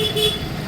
beep beep.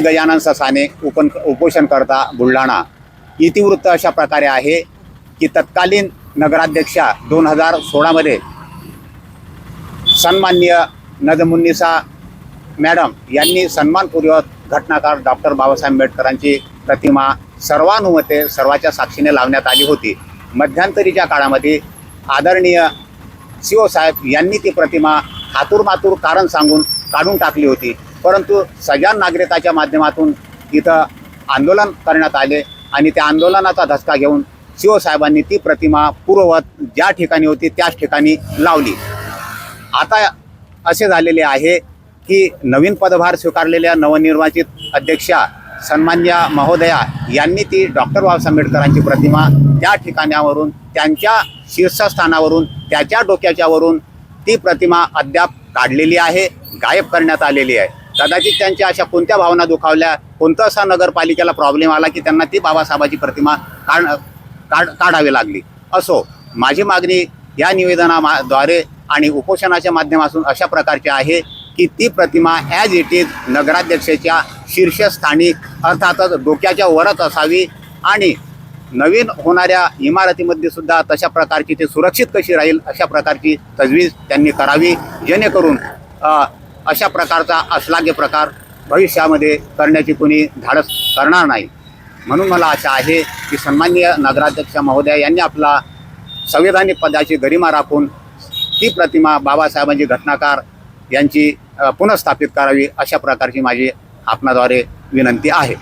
Gajanan Sasane उपन उपोषणकर्ता Buldhana. इतिवृत्त अशा प्रकारे आहे की तत्कालीन नगराध्यक्षा दोन हजार सोळामध्ये सन्माननीय नजमुन्निसा मॅडम यांनी सन्मानपूर्वक घटनाकार डॉक्टर बाबासाहेब आंबेडकरांची प्रतिमा सर्वानुमते सर्वाच्या साक्षीने लावण्यात आली होती. मध्यंतरीच्या काळामध्ये आदरणीय शिवसाहेब यांनी ती प्रतिमा हातूरमातूर कारण सांगून काढून टाकली होती. परंतु सगळ्या नागरिकाच्या माध्यमातून इथं आंदोलन करण्यात आले आणि त्या आंदोलनाचा धसका घेऊन शिवसाहेबांनी ती प्रतिमा पूर्ववत ज्या ठिकाणी होती त्याच ठिकाणी लावली. आता असे झालेले आहे की नवीन पदभार स्वीकारलेल्या नवनिर्वाचित अध्यक्षा सन्मान्य महोदया यांनी ती डॉक्टर बाबासाहेब आंबेडकरांची प्रतिमा त्या ठिकाणावरून त्यांच्या शीर्षस्थानावरून त्याच्या डोक्याच्यावरून ती प्रतिमा अद्याप काढलेली आहे गायब करण्यात आलेली आहे. कदाचित त्यांच्या अशा कोणत्या भावना दुखावल्या कोणता असा नगरपालिकेला प्रॉब्लेम आला की त्यांना ती बाबासाहेबाची प्रतिमा काढ काढ काढावी लागली? असो माझी मागणी या निवेदनाद्वारे आणि उपोषणाच्या माध्यमातून अशा प्रकारची आहे की ती प्रतिमा ॲज इट इज नगराध्यक्षाच्या शीर्षस्थानी अर्थातच डोक्याच्या वरच असावी आणि नवीन होणाऱ्या इमारतीमध्ये सुद्धा तशा प्रकारची ते सुरक्षित कशी राहील अशा प्रकारची तजवीज त्यांनी करावी जेणेकरून अशा प्रकारचा अश्लाघ्य प्रकार भविष्यामध्ये करण्याची कोणी धाडस करणार नाही. म्हणून मला आशा आहे की सन्माननीय नगराध्यक्ष महोदया यांनी आपला संविधानिक पदाची गरिमा राखून ती प्रतिमा बाबासाहेबांची घटनाकार यांची पुनर्स्थापित करावी अशा प्रकारची माझी आपणाद्वारे विनंती आहे.